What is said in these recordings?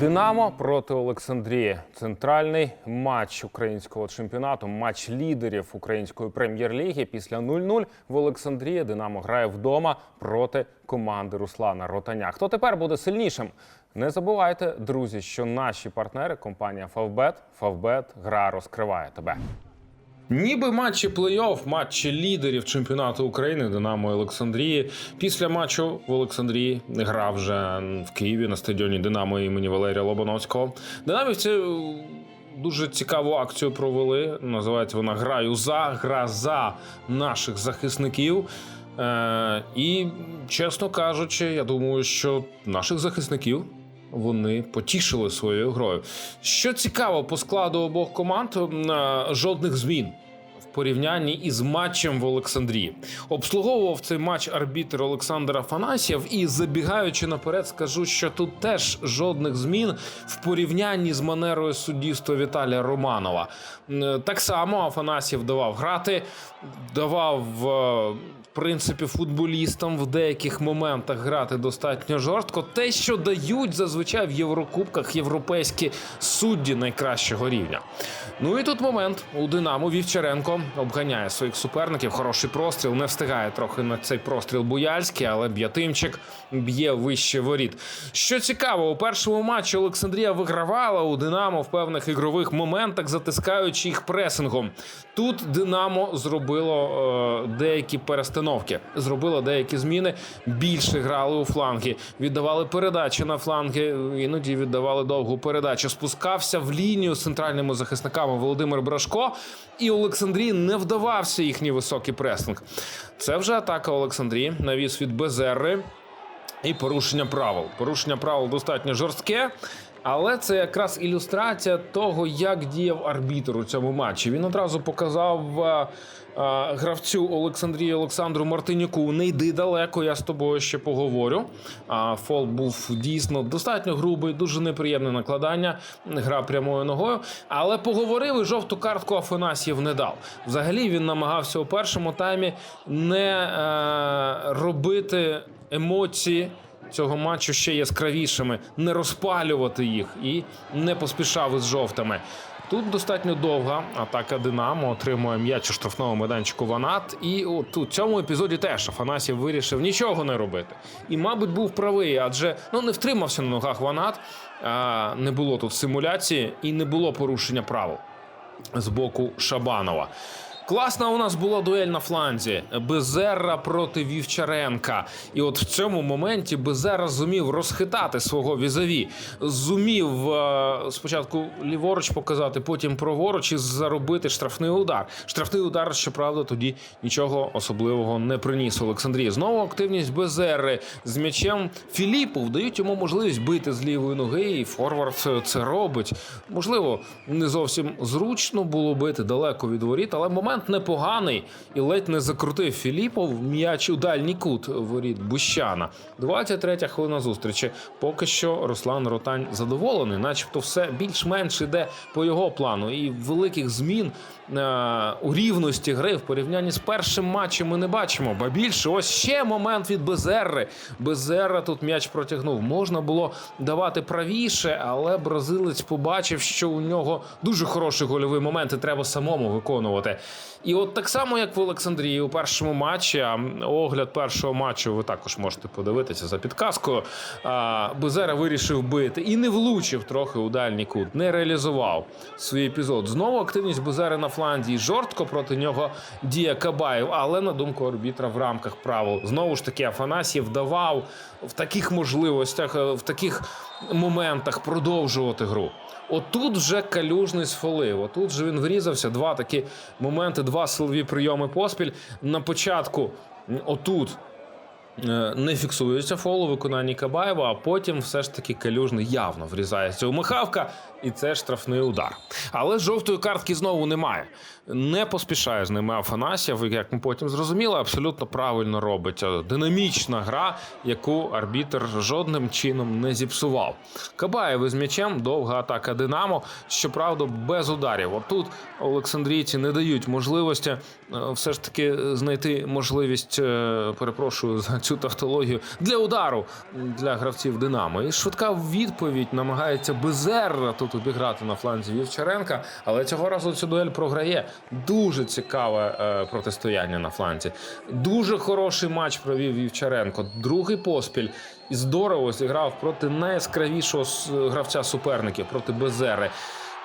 Динамо проти Олександрії. Центральний матч українського чемпіонату, матч лідерів української прем'єр-ліги. Після 0-0 в Олександрії Динамо грає вдома проти команди Руслана Ротаня. Хто тепер буде сильнішим? Не забувайте, друзі, що наші партнери компанія Фавбет Фавбет – гра розкриває тебе. Ніби матчі плей-офф, матчі лідерів чемпіонату України Динамо Олександрії. Після матчу в Олександрії грав вже в Києві на стадіоні Динамо імені Валерія Лобановського. Динамівці е, дуже цікаву акцію провели. Називається вона Граю за гра за наших захисників. Е, і чесно кажучи, я думаю, що наших захисників вони потішили своєю грою. Що цікаво, по складу обох команд е, жодних змін. Порівнянні із матчем в Олександрії обслуговував цей матч арбітр Олександр Афанасьєв. І забігаючи наперед, скажу, що тут теж жодних змін в порівнянні з манерою суддівства Віталія Романова. Так само Афанасьєв давав грати, давав е, в принципі футболістам в деяких моментах грати достатньо жорстко. Те, що дають зазвичай в Єврокубках європейські судді найкращого рівня. Ну і тут момент у Динамо Вівчаренко обганяє своїх суперників. Хороший простріл. Не встигає трохи на цей простріл Буяльський, але Б'ятимчик б'є вище воріт. Що цікаво, у першому матчі Олександрія вигравала у Динамо в певних ігрових моментах, затискаючи їх пресингом. Тут Динамо зробило е, деякі перестановки, зробило деякі зміни. Більше грали у фланги, віддавали передачі на фланги, іноді віддавали довгу передачу. Спускався в лінію з центральними захисниками Володимир Брашко, і Не вдавався їхній високий пресинг. Це вже атака Олександрії. Навіс від Безерри. І порушення правил. Порушення правил достатньо жорстке. Але це якраз ілюстрація того, як діяв арбітр у цьому матчі. Він одразу показав е, гравцю Олександрії Олександру Мартинюку. Не йди далеко, я з тобою ще поговорю. А фол був дійсно достатньо грубий, дуже неприємне накладання. Гра прямою ногою. Але поговорив і жовту картку Афанасьєв не дав. Взагалі він намагався у першому таймі не е, робити емоції цього матчу ще яскравішими, не розпалювати їх і не поспішав із жовтими. Тут достатньо довга атака Динамо отримує м'яч у штрафному майданчику Ванат. І от у цьому епізоді теж Афанасів вирішив нічого не робити. І, мабуть, був правий, адже ну не втримався на ногах Ванат, а, не було тут симуляції і не було порушення правил з боку Шабанова. Класна у нас була дуель на фланзі. Безерра проти Вівчаренка. І от в цьому моменті Безерра зумів розхитати свого візаві. Зумів е, спочатку ліворуч показати, потім праворуч і заробити штрафний удар. Штрафний удар, щоправда, тоді нічого особливого не приніс Олександрії. Знову активність Безерри з м'ячем Філіпов дають йому можливість бити з лівої ноги, і Форвард це робить. Можливо, не зовсім зручно було бити далеко від воріт, але момент непоганий і ледь не закрутив Філіпов м'яч у дальній кут воріт Бущана. 23 хвилина зустрічі. Поки що Руслан Ротань задоволений, начебто все більш-менш іде по його плану. І великих змін у рівності гри в порівнянні з першим матчем ми не бачимо. Ба більше, ось ще момент від Безерри. Безерра тут м'яч протягнув. Можна було давати правіше, але бразилець побачив, що у нього дуже хороший гольовий момент, і треба самому виконувати. І от так само, як в Олександрії у першому матчі, а огляд першого матчу ви також можете подивитися за підказкою. Безера вирішив бити і не влучив трохи у дальній кут, не реалізував свій епізод. Знову активність Безери на фланзі. Жорстко проти нього діє Кабаєв, але на думку арбітра в рамках правил. Знову ж таки, Афанасьєв давав в таких можливостях, е, в таких моментах продовжувати гру. Отут вже калюжний сфолив. Отут же він врізався. Два такі моменти, два силові прийоми поспіль. На початку отут. Е, Не фіксується фол у виконанні Кабаєва, а потім все ж таки калюжний явно врізається у Михавка, і це штрафний удар. Але жовтої картки знову немає. Не поспішає з ними Афанасьєв, як ми потім зрозуміли, абсолютно правильно робить. Динамічна гра, яку арбітр жодним чином не зіпсував. Кабаєв із м'ячем, довга атака Динамо. Щоправда, без ударів. Отут Олександрійці не дають можливості е, все ж таки знайти можливість, е, перепрошую за цю тавтологію для удару для гравців Динамо. І швидка відповідь намагається Безерра тут обіграти на фланзі Вівчаренка, але цього разу цю дуель програє. Дуже цікаве е, протистояння на фланзі. Дуже хороший матч провів Вівчаренко. Другий поспіль і здорово зіграв проти найяскравішого гравця суперників проти Безери.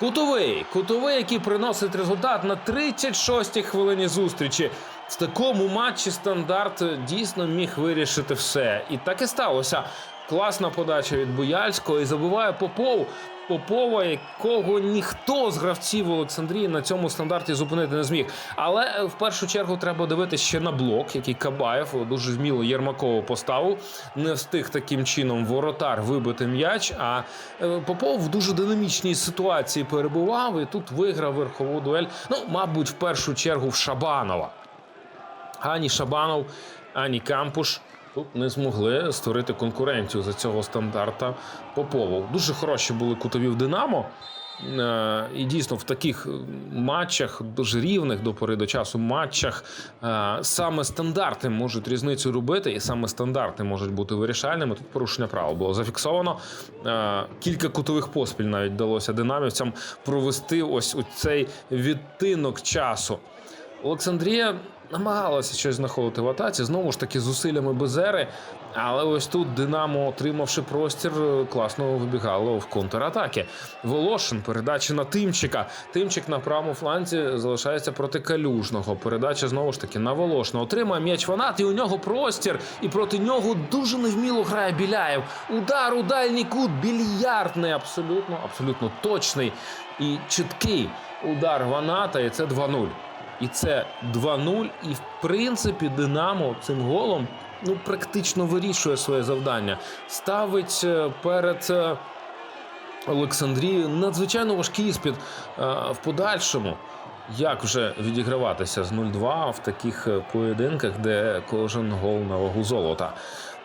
Кутовий, кутовий, який приносить результат на 36-й хвилині зустрічі. В такому матчі стандарт дійсно міг вирішити все. І так і сталося. Класна подача від Буяльського і забиває Попов. Попова, якого ніхто з гравців Олександрії на цьому стандарті зупинити не зміг. Але е, в першу чергу треба дивитися ще на блок, який Кабаєв дуже вміло Єрмакову поставив. Не встиг таким чином воротар вибити м'яч. А е, Попов в дуже динамічній ситуації перебував і тут виграв верхову дуель. Ну, мабуть, в першу чергу в Шабанова. Ані Шабанов, ані Кампуш тут не змогли створити конкуренцію за цього стандарта Попову. Дуже хороші були кутові в Динамо. Е, І дійсно в таких матчах, дуже рівних до пори до часу матчах, е, саме стандарти можуть різницю робити, і саме стандарти можуть бути вирішальними. Тут порушення правил було зафіксовано. Е, Кілька кутових поспіль навіть вдалося динамівцям провести ось у цей відтинок часу. Олександрія намагалася щось знаходити в атаці, знову ж таки, зусиллями Безери. Але ось тут Динамо, отримавши простір, класно вибігало в контратаки. Волошин, передача на Тимчика. Тимчик на правому фланзі залишається проти калюжного. Передача знову ж таки на Волошина. Отримає м'яч Ванат, і у нього простір. І проти нього дуже невміло грає Біляєв. Удар у дальній кут, більярдний, абсолютно, абсолютно точний і чіткий удар Ваната. І це 2-0. І це 2-0. І в принципі, Динамо цим голом ну практично вирішує своє завдання. Ставить е, перед е, Олександрією надзвичайно важкий іспит е, в подальшому. Як вже відіграватися з 0-2 в таких поєдинках, де кожен гол на вагу золота?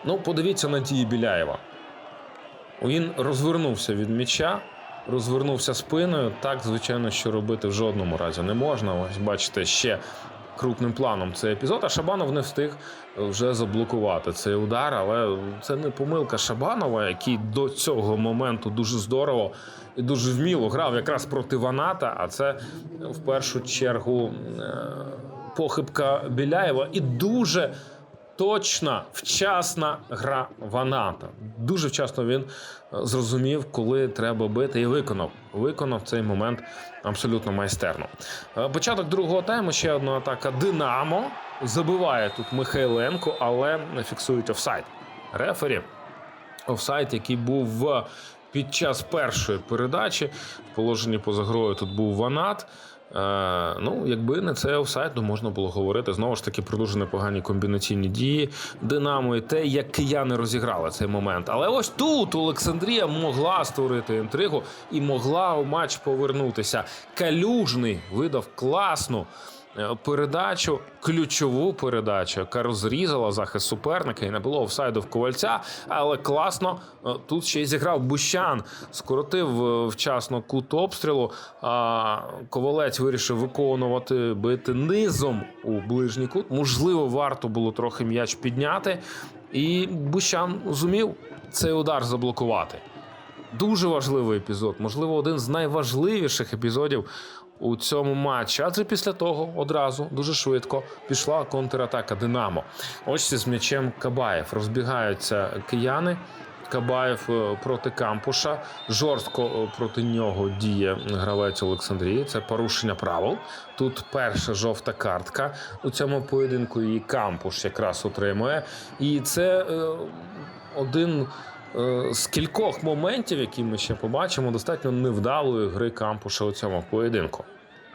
Ну, подивіться на дії Біляєва. Він розвернувся від м'яча, розвернувся спиною. Так, звичайно, що робити в жодному разі не можна. Ось бачите, ще крупним планом цей епізод. А Шабанов не встиг вже заблокувати цей удар. Але це не помилка Шабанова, який до цього моменту дуже здорово і дуже вміло грав якраз проти Ваната. А це в першу чергу е, похибка Біляєва і дуже точна, вчасна гра Ваната. Дуже вчасно він е, зрозумів, коли треба бити, і виконав. Виконав цей момент абсолютно майстерно. Е, Початок другого тайму ще одна атака Динамо. Забиває тут Михайленко, але фіксують офсайд. Рефері офсайд, який був під час першої передачі. В положенні поза грою тут був Ванат. Е, ну, якби не це офсайд, то можна було говорити. Знову ж таки, про дуже непогані комбінаційні дії Динамо і те, як кияни розіграли цей момент. Але ось тут Олександрія могла створити інтригу і могла у матч повернутися. Калюжний видав класну передачу, ключову передачу, яка розрізала захист суперника і не було офсайду в ковальця. Але класно е, тут ще й зіграв Бущан, скоротив е, вчасно кут обстрілу. А ковалець вирішив виконувати бити низом у ближній кут. Можливо, варто було трохи м'яч підняти. І Бущан зумів цей удар заблокувати. Дуже важливий епізод, можливо, один з найважливіших епізодів у цьому матчі. Адже після того одразу дуже швидко пішла контратака Динамо. Ось з м'ячем Кабаєв розбігаються кияни. Кабаєв е, проти Кампуша. Жорстко е, проти нього діє гравець Олександрії. Це порушення правил. Тут перша жовта картка у цьому поєдинку. І Кампуш якраз отримує. І це е, один з кількох моментів, які ми ще побачимо, достатньо невдалої гри Кампуша у цьому поєдинку.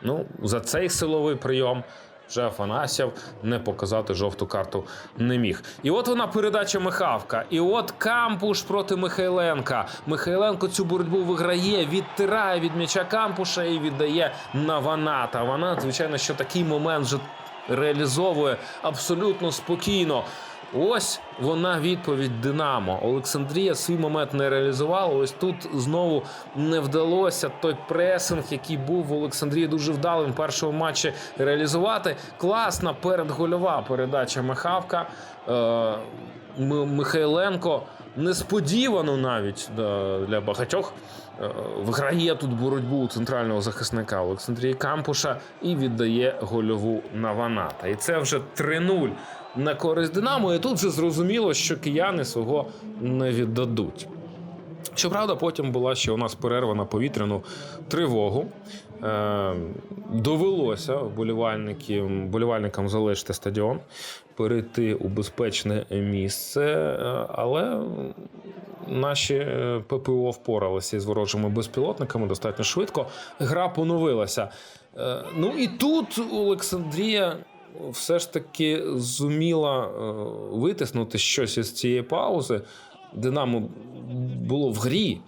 Ну, за цей силовий прийом вже Афанасьєв не показати жовту карту не міг. І от вона передача Михавка. І от Кампуш проти Михайленка. Михайленко цю боротьбу виграє, відтирає від м'яча Кампуша і віддає на Ваната. Ванат, звичайно, що такий момент вже реалізовує абсолютно спокійно. Ось вона відповідь Динамо. Олександрія свій момент не реалізувала. Ось тут знову не вдалося той пресинг, який був в Олександрії дуже вдалим в першому матчі реалізувати. Класна передгольова передача Михавка. Е, Михайленко несподівано навіть для багатьох е, виграє тут боротьбу у центрального захисника Олександрії Кампуша і віддає гольову на Ваната. І це вже 3-0 на користь Динамо. І тут вже зрозуміло, що кияни свого не віддадуть. Щоправда, потім була ще у нас перерва на повітряну тривогу. Е, довелося вболівальникам залишити стадіон, перейти у безпечне місце, е, але наші е, ППО впоралися із ворожими безпілотниками достатньо швидко. Гра поновилася. Ну і тут Олександрія все ж таки зуміла е, витиснути щось із цієї паузи. Динамо було в грі,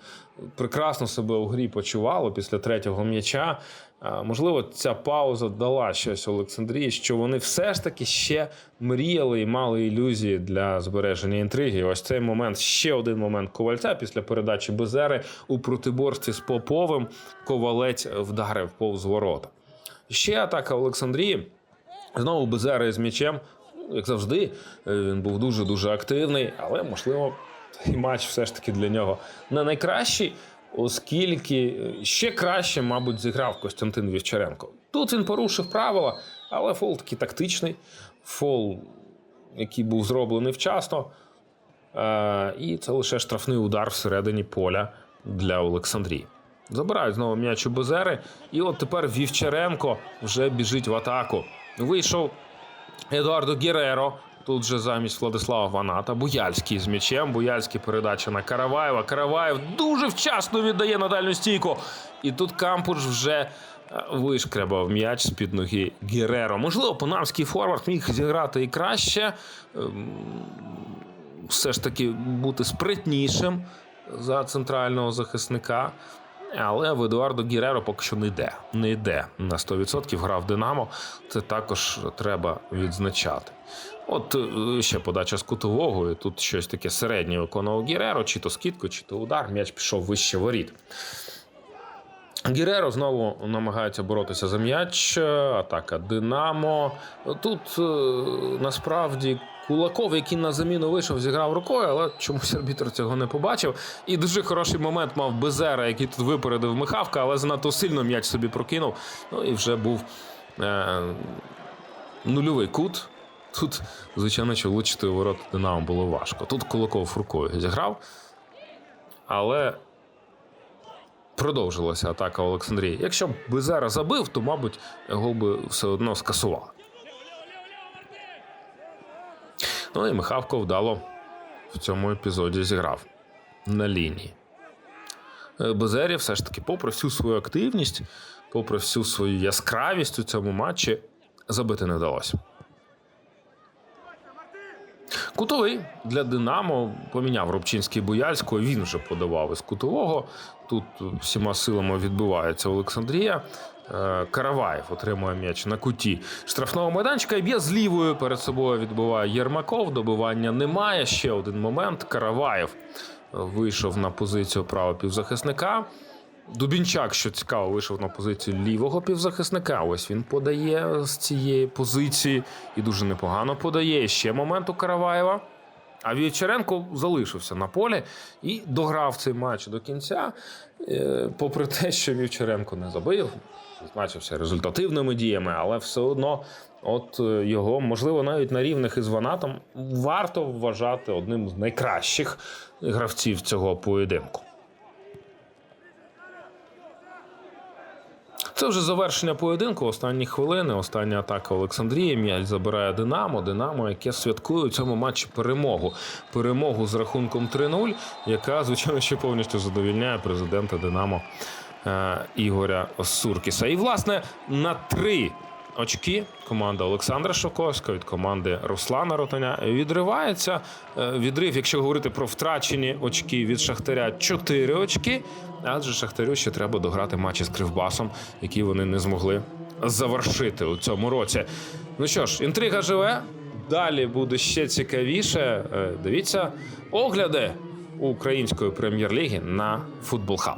прекрасно себе у грі почувало після третього м'яча. Можливо, ця пауза дала щось Олександрії, що вони все ж таки ще мріяли і мали ілюзії для збереження інтриги. Ось цей момент, ще один момент ковальця після передачі Безери у протиборстві з Поповим. Ковалець вдарив повз ворота. Ще атака Олександрії. Знову Безера із м'ячем. Як завжди, е, він був дуже дуже активний, але можливо, цей матч все ж таки для нього не найкращий, оскільки ще краще, мабуть, зіграв Костянтин Вівчаренко. Тут він порушив правила, але фол такий тактичний, фол, який був зроблений вчасно. Е, І це лише штрафний удар всередині поля для Олександрії. Забирають знову м'яч у Безери. І от тепер Вівчаренко вже біжить в атаку. Вийшов Едуардо Гереро. Тут же замість Владислава Ваната. Буяльський з м'ячем. Буяльський передача на Караваєва. Караваєв дуже вчасно віддає на дальню стійку. І тут Кампуш вже е, вишкребав м'яч з під ноги Гереро. Можливо, панамський форвард міг зіграти і краще. Ем, Все ж таки бути спритнішим за центрального захисника. Але в Едуардо Гіреро поки що не йде. Не йде на 100%. Грав Динамо. Це також треба відзначати. От е, ще подача з кутового, і тут щось таке середнє виконував Гіреро, чи то скидку, чи то удар. М'яч пішов вище воріт. Гіреро знову намагається боротися за м'яч. Атака Динамо. Тут е, насправді Кулаков, який на заміну вийшов, зіграв рукою, але чомусь арбітр цього не побачив. І дуже хороший момент мав Безера, який тут випередив Михавка, але занадто сильно м'яч собі прокинув. Ну і вже був е, нульовий кут. Тут, звичайно, що влучити у ворота Динамо було важко. Тут Кулаков рукою зіграв, але продовжилася атака Олександрії. Якщо б Безера забив, то, мабуть, гол би все одно скасували. Ну і Михавко вдало в цьому епізоді зіграв на лінії. Е, Безері все ж таки, попри всю свою активність, попри всю свою яскравість у цьому матчі, забити не вдалося. Кутовий для Динамо поміняв Рубчинський Бояльського. Він вже подавав із кутового. Тут всіма силами відбувається Олександрія. Е, Караваєв отримує м'яч на куті штрафного майданчика і б'є з лівою. Перед собою відбиває Єрмаков. Добивання немає. Ще один момент. Караваєв вийшов на позицію правого півзахисника. Дубінчак, що цікаво, вийшов на позицію лівого півзахисника. Ось він подає з цієї позиції і дуже непогано подає. Ще момент у Караваєва. А Вівчаренко залишився на полі і дограв цей матч до кінця. Е, Попри те, що Вівчаренко не забив, відзначився результативними діями, але все одно, от е, його, можливо, навіть на рівних із Ванатом варто вважати одним з найкращих гравців цього поєдинку. Це вже завершення поєдинку. Останні хвилини, остання атака Олександрії. М'яч забирає Динамо. Динамо, яке святкує у цьому матчі перемогу. Перемогу з рахунком 3-0, яка, звичайно, ще повністю задовільняє президента Динамо Ігоря Суркіса. І, власне, на три очки команда Олександра Шоковська від команди Руслана Ротаня відривається. Е, Відрив, якщо говорити про втрачені очки від Шахтаря, 4 очки. Адже Шахтарю ще треба дограти матчі з Кривбасом, які вони не змогли завершити у цьому році. Ну що ж, інтрига живе. далі буде ще цікавіше. Е, Дивіться огляди української прем'єр-ліги на Футбол Хаб.